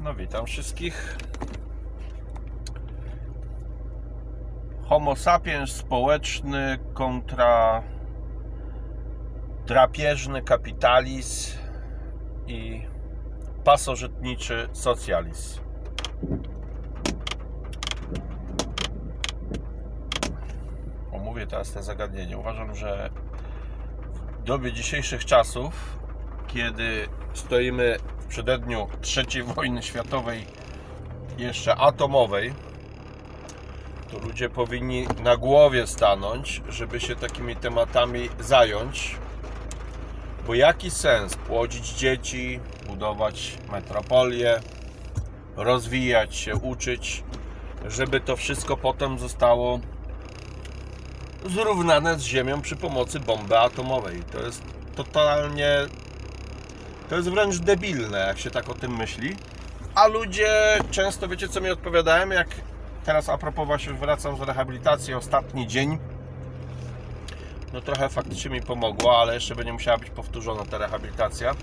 No witam wszystkich. Homo sapiens społeczny kontra drapieżny kapitalizm i pasożytniczy socjalizm. Omówię teraz te zagadnienie. Uważam, że w dobie dzisiejszych czasów, kiedy stoimy przededniu III wojny światowej, jeszcze atomowej, to ludzie powinni na głowie stanąć, żeby się takimi tematami zająć. Bo jaki sens płodzić dzieci, budować metropolie, rozwijać się, uczyć, żeby to wszystko potem zostało zrównane z ziemią przy pomocy bomby atomowej. To jest totalnie. To jest wręcz debilne, jak się tak o tym myśli. A ludzie często, wiecie co mi odpowiadałem, jak teraz a propos właśnie wracam z rehabilitacji, ostatni dzień. No trochę faktycznie mi pomogło, ale jeszcze będzie musiała być powtórzona ta rehabilitacja.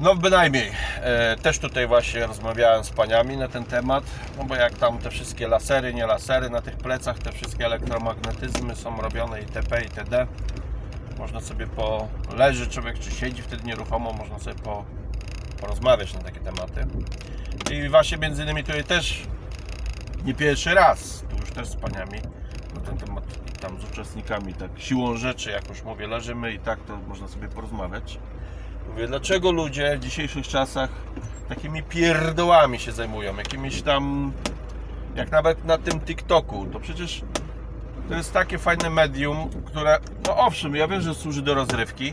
No bynajmniej, e, też tutaj właśnie rozmawiałem z paniami na ten temat, no bo jak tam te wszystkie lasery, nie lasery na tych plecach, te wszystkie elektromagnetyzmy są robione itp. itd. Można sobie po... leży człowiek, czy siedzi wtedy nieruchomo, można sobie po, porozmawiać na takie tematy. I właśnie między innymi tutaj też nie pierwszy raz, tu już też z paniami na ten temat tam z uczestnikami, tak siłą rzeczy, jak już mówię, leżymy i tak to można sobie porozmawiać. Mówię, dlaczego ludzie w dzisiejszych czasach takimi pierdołami się zajmują, jakimiś tam, jak nawet na tym TikToku, to przecież to jest takie fajne medium, które, no owszem, ja wiem, że służy do rozrywki,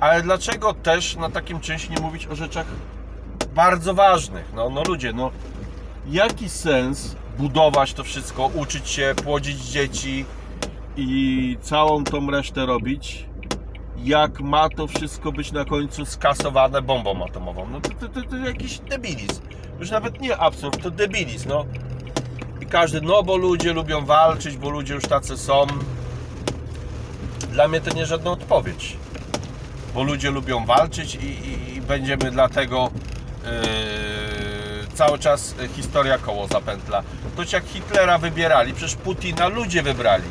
ale dlaczego też na takim czymś nie mówić o rzeczach bardzo ważnych? No, no ludzie, no jaki sens budować to wszystko, uczyć się, płodzić dzieci i całą tą resztę robić, jak ma to wszystko być na końcu skasowane bombą atomową? No to, to, to, to jakiś debilizm. Już nawet nie absurd, to debilizm, no. I każdy, no bo ludzie lubią walczyć, bo ludzie już tacy są. Dla mnie to nie żadna odpowiedź. Bo ludzie lubią walczyć i, i, i będziemy dlatego yy, cały czas historia koło zapętla. To jak Hitlera wybierali, przecież Putina ludzie wybrali.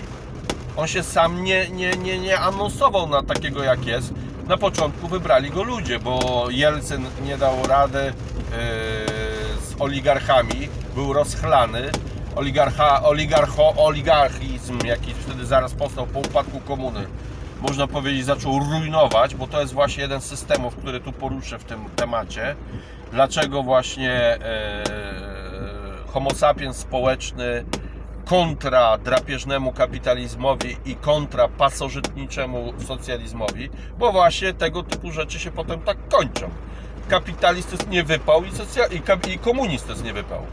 On się sam nie, nie, nie, nie anonsował na takiego jak jest. Na początku wybrali go ludzie, bo Jelcyn nie dał rady yy, z oligarchami, był rozchlany. Oligarcha, oligarcho, oligarchizm, jaki wtedy zaraz powstał po upadku komuny, można powiedzieć, zaczął rujnować, bo to jest właśnie jeden z systemów, który tu poruszę w tym temacie. Dlaczego właśnie yy, homo sapiens społeczny kontra drapieżnemu kapitalizmowi i kontra pasożytniczemu socjalizmowi, bo właśnie tego typu rzeczy się potem tak kończą. Kapitalizm to jest niewypał i, socjal- i, to jest niewypał.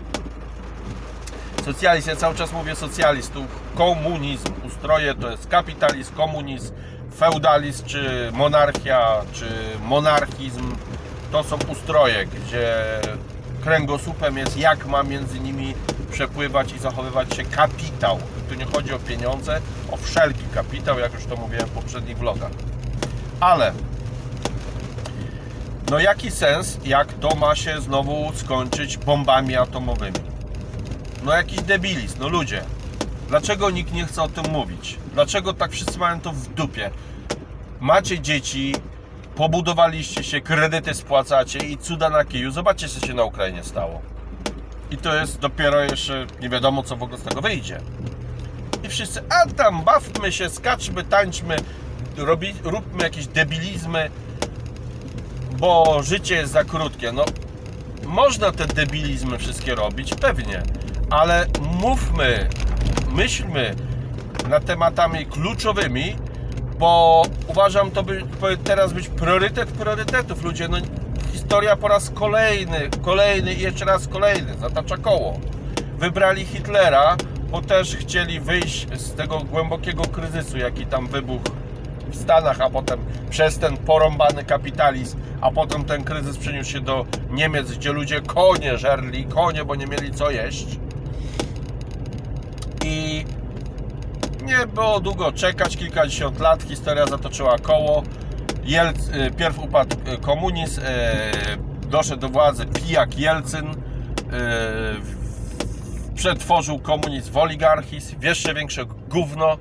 Socjalizm, ja cały czas mówię socjalistów, komunizm, ustroje to jest kapitalizm, komunizm, feudalizm, czy monarchia, czy monarchizm, to są ustroje, gdzie kręgosłupem jest jak ma między nimi przepływać i zachowywać się kapitał. Tu nie chodzi o pieniądze, o wszelki kapitał, jak już to mówiłem w poprzednich vlogach. Ale no jaki sens, jak to ma się znowu skończyć bombami atomowymi? No jakiś debilizm, no ludzie. Dlaczego nikt nie chce o tym mówić? Dlaczego tak wszyscy mają to w dupie? Macie dzieci, pobudowaliście się, kredyty spłacacie i cuda na kiju. Zobaczcie, co się na Ukrainie stało. I to jest dopiero jeszcze nie wiadomo, co w ogóle z tego wyjdzie. I wszyscy, a tam bawmy się, skaczmy, tańczmy, robi, róbmy jakieś debilizmy, bo życie jest za krótkie. No, można te debilizmy wszystkie robić, pewnie, ale mówmy, myślmy nad tematami kluczowymi, bo uważam to by teraz być priorytet priorytetów. Ludzie, no historia po raz kolejny, kolejny i jeszcze raz kolejny, zatacza koło. Wybrali Hitlera, bo też chcieli wyjść z tego głębokiego kryzysu, jaki tam wybuchł w Stanach, a potem przez ten porąbany kapitalizm, a potem ten kryzys przeniósł się do Niemiec, gdzie ludzie konie żerli, konie, bo nie mieli co jeść. I nie było długo czekać, kilkadziesiąt lat, historia zatoczyła koło. Jelc, y, pierw upadł y, komunizm, y, doszedł do władzy pijak Jelcyn, przetworzył komunizm w oligarchizm, w jeszcze większe gówno,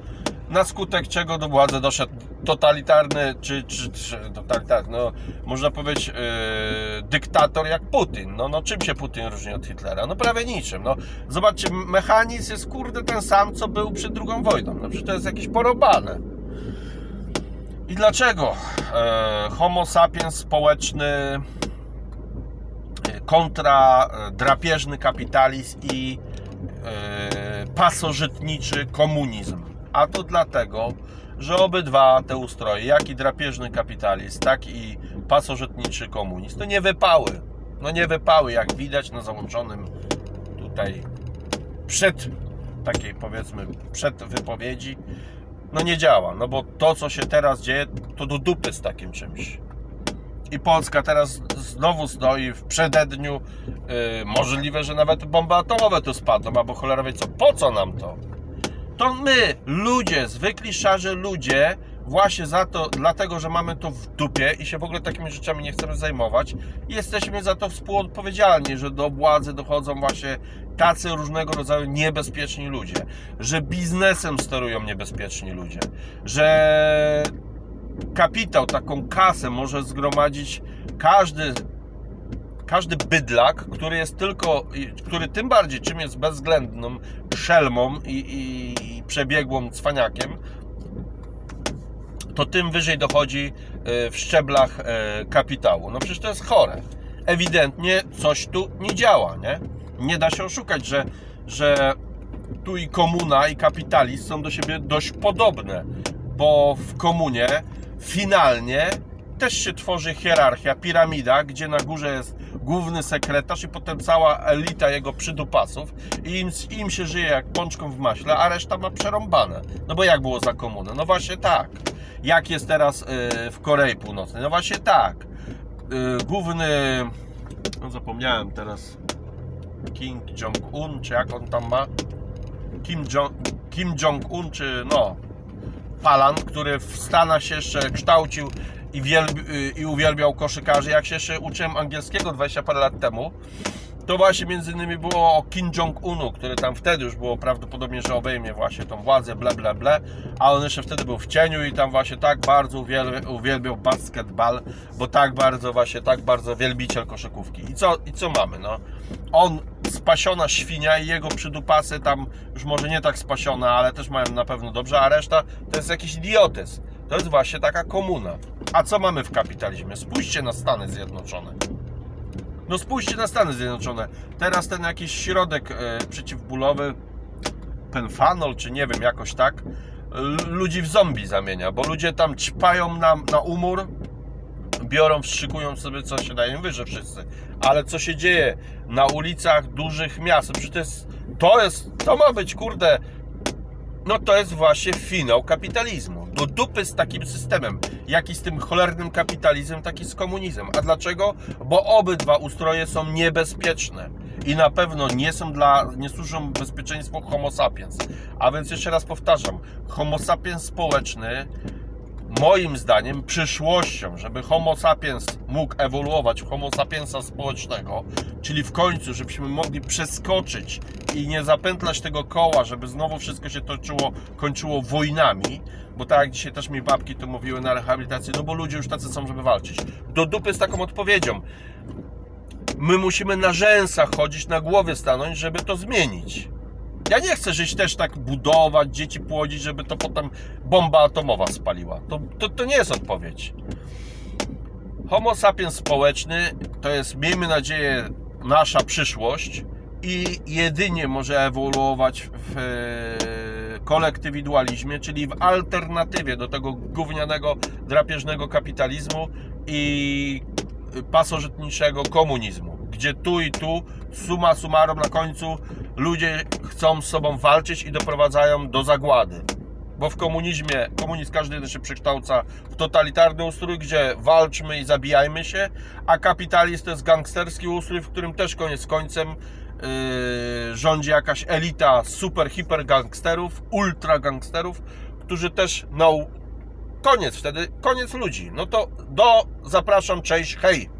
na skutek czego do władzy doszedł totalitarny, czy, czy, czy totalitarny, no, można powiedzieć yy, dyktator jak Putin. No, no czym się Putin różni od Hitlera? No prawie niczym. No, zobaczcie, mechanizm jest kurde ten sam, co był przed drugą wojną. No przecież to jest jakieś porobane. I dlaczego e, homo sapiens społeczny e, kontra drapieżny kapitalizm i pasożytniczy komunizm? A to dlatego, że obydwa te ustroje, jak i drapieżny kapitalizm, tak i pasożytniczy komunizm, to nie wypały. No nie wypały, jak widać na załączonym tutaj przed takiej powiedzmy przed wypowiedzi no nie działa, no bo to co się teraz dzieje to do dupy z takim czymś i Polska teraz znowu stoi w przededniu yy, możliwe, że nawet bomby atomowe tu spadną, albo cholera wie co, po co nam to? To my, ludzie, zwykli szarzy ludzie, właśnie za to, dlatego, że mamy to w dupie i się w ogóle takimi rzeczami nie chcemy zajmować, jesteśmy za to współodpowiedzialni, że do władzy dochodzą właśnie tacy różnego rodzaju niebezpieczni ludzie, że biznesem sterują niebezpieczni ludzie, że kapitał, taką kasę może zgromadzić każdy każdy bydlak, który jest tylko, który tym bardziej czym jest bezwzględną szelmą i, i, i przebiegłą cwaniakiem, to tym wyżej dochodzi e, w szczeblach e, kapitału. No przecież to jest chore. Ewidentnie coś tu nie działa, nie? Nie da się oszukać, że, że tu i komuna, i kapitalizm są do siebie dość podobne, bo w komunie finalnie też się tworzy hierarchia, piramida, gdzie na górze jest główny sekretarz i potem cała elita jego przydupasów i im, im się żyje jak pączką w maśle, a reszta ma przerąbane. No bo jak było za komunę? No właśnie tak. Jak jest teraz yy, w Korei Północnej? No właśnie tak. Yy, główny, no zapomniałem teraz, Kim Jong-un, czy jak on tam ma? Kim, Jong, Kim Jong-un, czy no, Palan, który w Stanach się jeszcze kształcił i, wielbi, i uwielbiał koszykarzy. Jak się jeszcze uczyłem angielskiego 20 parę lat temu, to właśnie między innymi było o Kim Jong-unu, który tam wtedy już było prawdopodobnie, że obejmie właśnie tą władzę, ble, ble, ble, a on jeszcze wtedy był w cieniu i tam właśnie tak bardzo uwielbiał, uwielbiał basketball, bo tak bardzo właśnie, tak bardzo wielbiciel koszykówki. I co, i co mamy, no? On, spasiona świnia i jego przydupasy tam już może nie tak spasiona, ale też mają na pewno dobrze, a reszta to jest jakiś idiotyzm. To jest właśnie taka komuna. A co mamy w kapitalizmie? Spójrzcie na Stany Zjednoczone. No spójrzcie na Stany Zjednoczone. Teraz ten jakiś środek e, przeciwbólowy, penfanol, czy nie wiem, jakoś tak, ludzi w zombie zamienia, bo ludzie tam ćpają na, na umór, biorą, wstrzykują sobie, co się daje, wyżej wszyscy. Ale co się dzieje na ulicach dużych miast? Przecież to jest, to jest, to ma być, kurde, no to jest właśnie finał kapitalizmu. Do dupy z takim systemem, jak i z tym cholernym kapitalizmem, tak i z komunizmem. A dlaczego? Bo obydwa ustroje są niebezpieczne i na pewno nie są dla, nie służą bezpieczeństwu homo sapiens. A więc jeszcze raz powtarzam, homo sapiens społeczny moim zdaniem przyszłością, żeby Homo sapiens mógł ewoluować w Homo sapiensa społecznego, czyli w końcu, żebyśmy mogli przeskoczyć i nie zapętlać tego koła, żeby znowu wszystko się toczyło, kończyło wojnami, bo tak jak dzisiaj też mi babki to mówiły na rehabilitacji, no bo ludzie już tacy są, żeby walczyć. Do dupy z taką odpowiedzią. My musimy na rzęsach chodzić, na głowie stanąć, żeby to zmienić. Ja nie chcę żyć też tak budować, dzieci płodzić, żeby to potem bomba atomowa spaliła. To, to, to nie jest odpowiedź. Homo sapiens społeczny to jest, miejmy nadzieję, nasza przyszłość i jedynie może ewoluować w e, kolektywidualizmie, czyli w alternatywie do tego gównianego, drapieżnego kapitalizmu i pasożytniczego komunizmu, gdzie tu i tu, suma summarum na końcu ludzie chcą z sobą walczyć i doprowadzają do zagłady. Bo w komunizmie, komunizm każdy się przekształca w totalitarny ustrój, gdzie walczmy i zabijajmy się, a kapitalizm to jest gangsterski ustrój, w którym też koniec końcem rządzi jakaś elita super, hiper gangsterów, ultra gangsterów, którzy też, no, koniec wtedy, koniec ludzi. No to do, zapraszam, cześć, hej!